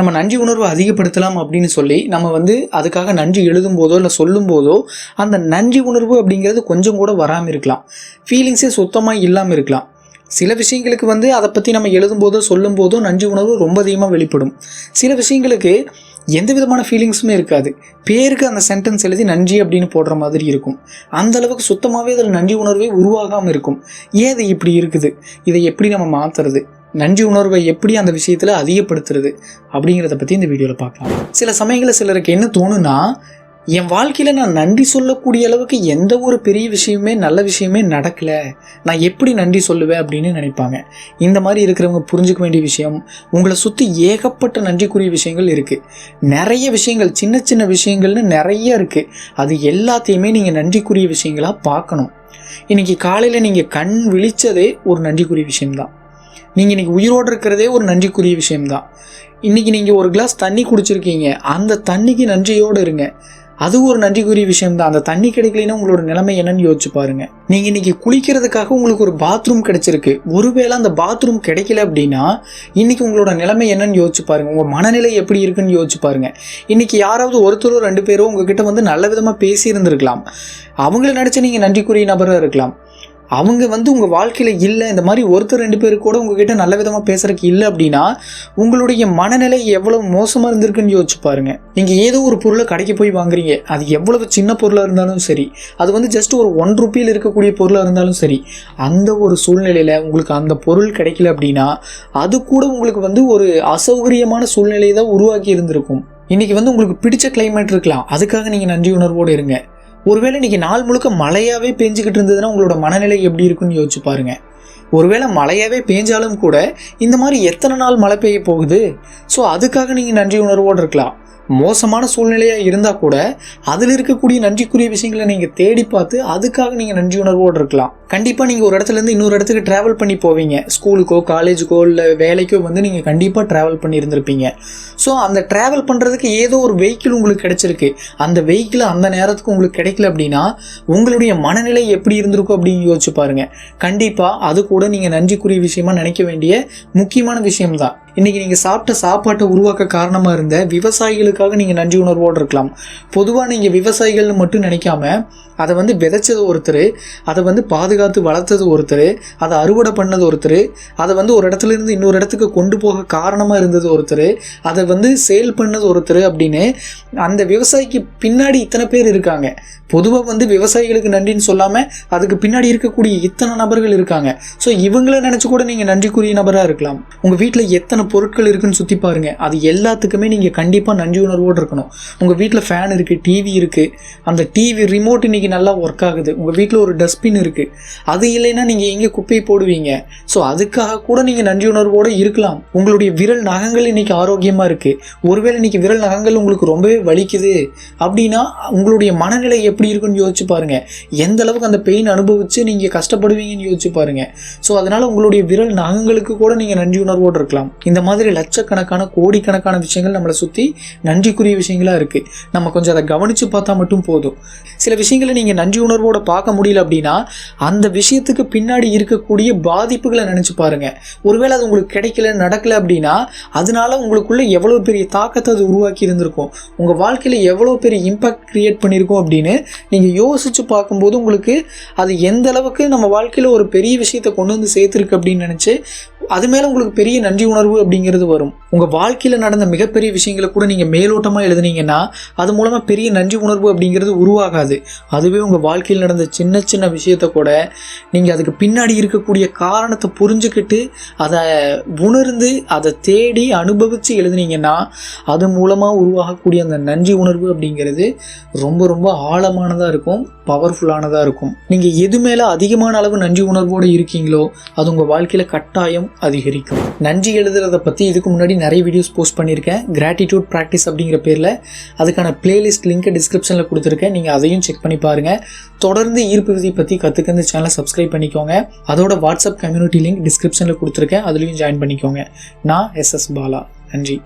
நம்ம நன்றி உணர்வை அதிகப்படுத்தலாம் அப்படின்னு சொல்லி நம்ம வந்து அதுக்காக நன்றி எழுதும் போதோ இல்லை சொல்லும் போதோ அந்த நன்றி உணர்வு அப்படிங்கிறது கொஞ்சம் கூட வராமல் இருக்கலாம். ஃபீலிங்ஸே சுத்தமாக இல்லாமல் இருக்கலாம். சில விஷயங்களுக்கு வந்து அதை பற்றி நம்ம எழுதும்போதோ சொல்லும் போதோ நன்றி உணர்வு ரொம்ப அதிகமாக வெளிப்படும். சில விஷயங்களுக்கு எந்த விதமான ஃபீலிங்ஸுமே இருக்காது. பேருக்கு அந்த சென்டென்ஸ் எழுதி நன்றி அப்படின்னு போடுற மாதிரி இருக்கும். அந்த அளவுக்கு சுத்தமாகவே அதில் நன்றி உணர்வே உருவாகாமல் இருக்கும். ஏன் இது இப்படி இருக்குது? இதை எப்படி நம்ம மாற்றுறது நன்றி உணர்வை எப்படி அந்த விஷயத்தில் அதிகப்படுத்துறது அப்படிங்கிறத பற்றி இந்த வீடியோவில் பார்க்கலாம். சில சமயங்களில் சிலருக்கு என்ன தோணுன்னா என் வாழ்க்கையில் நான் நன்றி சொல்லக்கூடிய அளவுக்கு எந்த ஒரு பெரிய விஷயமே நல்ல விஷயமே நடக்கலை. நான் எப்படி நன்றி சொல்லுவேன் அப்படின்னு நினைப்பாங்க. இந்த மாதிரி இருக்கிறவங்க புரிஞ்சுக்க வேண்டிய விஷயம் உங்களை சுற்றி ஏகப்பட்ட நன்றிக்குரிய விஷயங்கள் இருக்குது நிறைய விஷயங்கள் சின்ன சின்ன விஷயங்கள்னு நிறைய இருக்குது அது எல்லாத்தையுமே நீங்கள் நன்றிக்குரிய விஷயங்களாக பார்க்கணும். இன்றைக்கி காலையில் நீங்கள் கண் விழிச்சதே ஒரு நன்றிக்குரிய விஷயம்தான். நீங்கள் இன்றைக்கி உயிரோடு இருக்கிறதே ஒரு நன்றிக்குரிய விஷயம்தான். இன்றைக்கி நீங்கள் ஒரு கிளாஸ் தண்ணி குடிச்சிருக்கீங்க. அந்த தண்ணிக்கு நன்றியோடு இருங்க. அது ஒரு நன்றிக்குரிய விஷயம் தான் அந்த தண்ணி கிடைக்கலனா உங்களோட நிலைமை என்னன்னு யோசிச்சு பாருங்க. நீங்க இன்னைக்கு குளிக்கிறதுக்காக உங்களுக்கு ஒரு பாத்ரூம் கிடைச்சிருக்கு. ஒருவேளை அந்த பாத்ரூம் கிடைக்கல அப்படின்னா இன்னைக்கு உங்களோட நிலைமை என்னன்னு யோசிச்சு பாருங்க. உங்க மனநிலை எப்படி இருக்குன்னு யோசிச்சு பாருங்க. இன்னைக்கு யாராவது ஒருத்தரோ ரெண்டு பேரோ உங்ககிட்ட வந்து நல்ல விதமா பேசி இருந்திருக்கலாம். அவங்கள நினைச்சு நீங்க நன்றிக்குரிய நபராக இருக்கலாம். அவங்க வந்து உங்கள் வாழ்க்கையில் இல்லை இந்த மாதிரி ஒருத்தர் ரெண்டு பேர் கூட உங்ககிட்ட நல்ல விதமாக பேசுறதுக்கு இல்லை அப்படின்னா உங்களுடைய மனநிலை எவ்வளவு மோசமாக இருந்திருக்குன்னு யோசிச்சு பாருங்க. நீங்கள் ஏதோ ஒரு பொருளை கடைக்கு போய் வாங்குறீங்க. அது எவ்வளவு சின்ன பொருளாக இருந்தாலும் சரி அது வந்து ஜஸ்ட் ஒரு ஒன் ருப்பியில் இருக்கக்கூடிய பொருளாக இருந்தாலும் சரி அந்த ஒரு சூழ்நிலையில் உங்களுக்கு அந்த பொருள் கிடைக்கல அப்படின்னா அது கூட உங்களுக்கு வந்து ஒரு அசௌகரியமான சூழ்நிலையை தான் உருவாக்கி இருந்திருக்கும். இன்றைக்கி வந்து உங்களுக்கு பிடிச்ச கிளைமேட் இருக்கலாம். அதுக்காக நீங்கள் நன்றி உணர்வோடு இருங்க. ஒருவேளை இன்றைக்கி நாள் முழுக்க மழையாகவே பேஞ்சுக்கிட்டு இருந்ததுன்னா உங்களோட மனநிலை எப்படி இருக்குன்னு யோசிச்சு பாருங்கள் ஒருவேளை மழையாகவே பேஞ்சாலும் கூட இந்த மாதிரி எத்தனை நாள் மழை பெய்ய போகுது? ஸோ அதுக்காக நீங்கள் நன்றி உணர்வோடு இருக்கலாம். மோசமான சூழ்நிலையாக இருந்தால் கூட அதில் இருக்கக்கூடிய நன்றிக்குரிய விஷயங்களை நீங்கள் தேடி பார்த்து அதுக்காக நீங்கள் நன்றி உணர்வோடு இருக்கலாம். கண்டிப்பாக நீங்கள் ஒரு இடத்துலேருந்து இன்னொரு இடத்துக்கு ட்ராவல் பண்ணி போவீங்க. ஸ்கூலுக்கோ காலேஜுக்கோ இல்லை வேலைக்கோ வந்து நீங்கள் கண்டிப்பாக ட்ராவல் பண்ணியிருந்திருப்பீங்க ஸோ அந்த ட்ராவல் பண்ணுறதுக்கு ஏதோ ஒரு வெஹிக்கிள் உங்களுக்கு கிடைச்சிருக்கு. அந்த வெஹிக்கிள் அந்த நேரத்துக்கு உங்களுக்கு கிடைக்கல அப்படின்னா உங்களுடைய மனநிலை எப்படி இருந்திருக்கும் அப்படின்னு யோசிச்சு பாருங்கள் கண்டிப்பாக அது கூட நீங்கள் நன்றிக்குரிய விஷயமா நினைக்க வேண்டிய முக்கியமான விஷயம்தான். இன்னைக்கு நீங்கள் சாப்பிட்ட சாப்பாட்டை உருவாக்க காரணமாக இருந்த விவசாயிகளுக்காக நீங்கள் நன்றி உணர்வோடு இருக்கலாம். பொதுவாக நீங்கள் விவசாயிகள்னு மட்டும் நினைக்காம அதை வந்து விதைச்சது ஒருத்தர் அதை வந்து பாதுகாத்து வளர்த்தது ஒருத்தர் அதை அறுவடை பண்ணது ஒருத்தர் அதை வந்து ஒரு இடத்துல இருந்து இன்னொரு இடத்துக்கு கொண்டு போக காரணமாக இருந்தது ஒருத்தர் அதை வந்து சேல் பண்ணது ஒருத்தர் அப்படின்னு அந்த விவசாயிக்கு பின்னாடி இத்தனை பேர் இருக்காங்க. பொதுவாக வந்து விவசாயிகளுக்கு நன்றின்னு சொல்லாமல் அதுக்கு பின்னாடி இருக்கக்கூடிய இத்தனை நபர்கள் இருக்காங்க. ஸோ இவங்கள நினச்சி கூட நீங்கள் நன்றிக்குரிய நபராக இருக்கலாம். உங்கள் வீட்டில் எத்தனை பொருட்கள் இருக்குன்னு சுற்றி பாருங்கள் அது எல்லாத்துக்குமே நீங்கள் கண்டிப்பாக நன்றி உணர்வோடு இருக்கணும். உங்கள் வீட்டில் ஃபேன் இருக்குது டிவி இருக்குது அந்த டிவி ரிமோட் இன்றைக்கி நல்லா ஒர்க் ஆகுது. உங்கள் வீட்டில் ஒரு டஸ்ட்பின் இருக்குது அது இல்லைன்னா நீங்கள் எங்கே குப்பையை போடுவீங்க? ஸோ அதுக்காக கூட நீங்கள் நன்றி உணர்வோடு இருக்கலாம். உங்களுடைய விரல் நகங்கள் இன்னைக்கு ஆரோக்கியமாக இருக்குது ஒருவேளை இன்னைக்கு விரல் நகங்கள் உங்களுக்கு ரொம்பவே வலிக்குது அப்படின்னா உங்களுடைய மனநிலை எப்படி இருக்குன்னு யோசிச்சு பாருங்கள் எந்த அளவுக்கு அந்த பெயின் அனுபவித்து நீங்கள் கஷ்டப்படுவீங்கன்னு யோசிச்சு பாருங்கள் ஸோ அதனால் உங்களுடைய விரல் நகங்களுக்கு கூட நீங்கள் நன்றி உணர்வோடு இருக்கலாம். இந்த மாதிரி லட்சக்கணக்கான கோடிக்கணக்கான விஷயங்கள் நம்மளை சுற்றி நன்றிக்குரிய விஷயங்களாக இருக்குது நம்ம கொஞ்சம் அதை கவனித்து பார்த்தா மட்டும் போதும். சில விஷயங்களை நீங்கள் நன்றி உணர்வோடு பார்க்க முடியல அப்படின்னா அந்த அந்த விஷயத்துக்கு பின்னாடி இருக்கக்கூடிய பாதிப்புகளை நினச்சி பாருங்க. ஒருவேளை அது உங்களுக்கு கிடைக்கல நடக்கல அப்படின்னா அதனால உங்களுக்குள்ளே எவ்வளோ பெரிய தாக்கத்தை அது உருவாக்கி இருந்திருக்கும். உங்கள் வாழ்க்கையில் எவ்வளோ பெரிய இம்பாக்ட் க்ரியேட் பண்ணியிருக்கோம் அப்படின்னு நீங்கள் யோசித்து பார்க்கும்போது உங்களுக்கு அது எந்த அளவுக்கு நம்ம வாழ்க்கையில் ஒரு பெரிய விஷயத்தை கொண்டு வந்து சேர்த்துருக்கு அப்படின்னு நினச்சி அது மேலே உங்களுக்கு பெரிய நன்றி உணர்வு அப்படிங்கிறது வரும். உங்கள் வாழ்க்கையில் நடந்த மிகப்பெரிய விஷயங்களை கூட நீங்கள் மேலோட்டமாக எழுதுனீங்கன்னா அது மூலமாக பெரிய நன்றி உணர்வு அப்படிங்கிறது உருவாகாது. அதுவே உங்கள் வாழ்க்கையில் நடந்த சின்ன சின்ன விஷயத்த கூட நீங்கள் அதுக்கு பின்னாடி இருக்கக்கூடிய காரணத்தை புரிஞ்சுக்கிட்டு அதை உணர்ந்து அதை தேடி அனுபவித்து எழுதுனீங்கன்னா அது மூலமாக உருவாகக்கூடிய அந்த நன்றி உணர்வு அப்படிங்கிறது ரொம்ப ரொம்ப ஆழமானதாக இருக்கும் பவர்ஃபுல்லானதாக இருக்கும். நீங்கள் எது மேலே அதிகமான அளவு நன்றி உணர்வோடு இருக்கீங்களோ அது உங்கள் வாழ்க்கையில் கட்டாயம் அதிகரிக்கும். நன்றி எழுதுறத பற்றி இதுக்கு முன்னாடி நிறைய வீடியோஸ் போஸ்ட் பண்ணியிருக்கேன். கிராட்டிடியூட் ப்ராக்டிஸ் அப்படிங்கிற பேரில் அதுக்கான பிளேலிஸ்ட் லிங்க்கை டிஸ்கிரிப்ஷனில் கொடுத்துருக்கேன். நீங்கள் அதையும் செக் பண்ணி பாருங்கள் தொடர்ந்து ஈர்ப்பு விதி பற்றி கற்றுக்க சேனலை சப்ஸ்கிரைப் பண்ணிக்கோங்க. அதோட வாட்ஸ்அப் கம்யூனிட்டி லிங்க் டிஸ்கிரிப்ஷனில் கொடுத்துருக்கேன். அதுலேயும் ஜாயின் பண்ணிக்கோங்க. நான் எஸ் எஸ் பாலா நன்றி.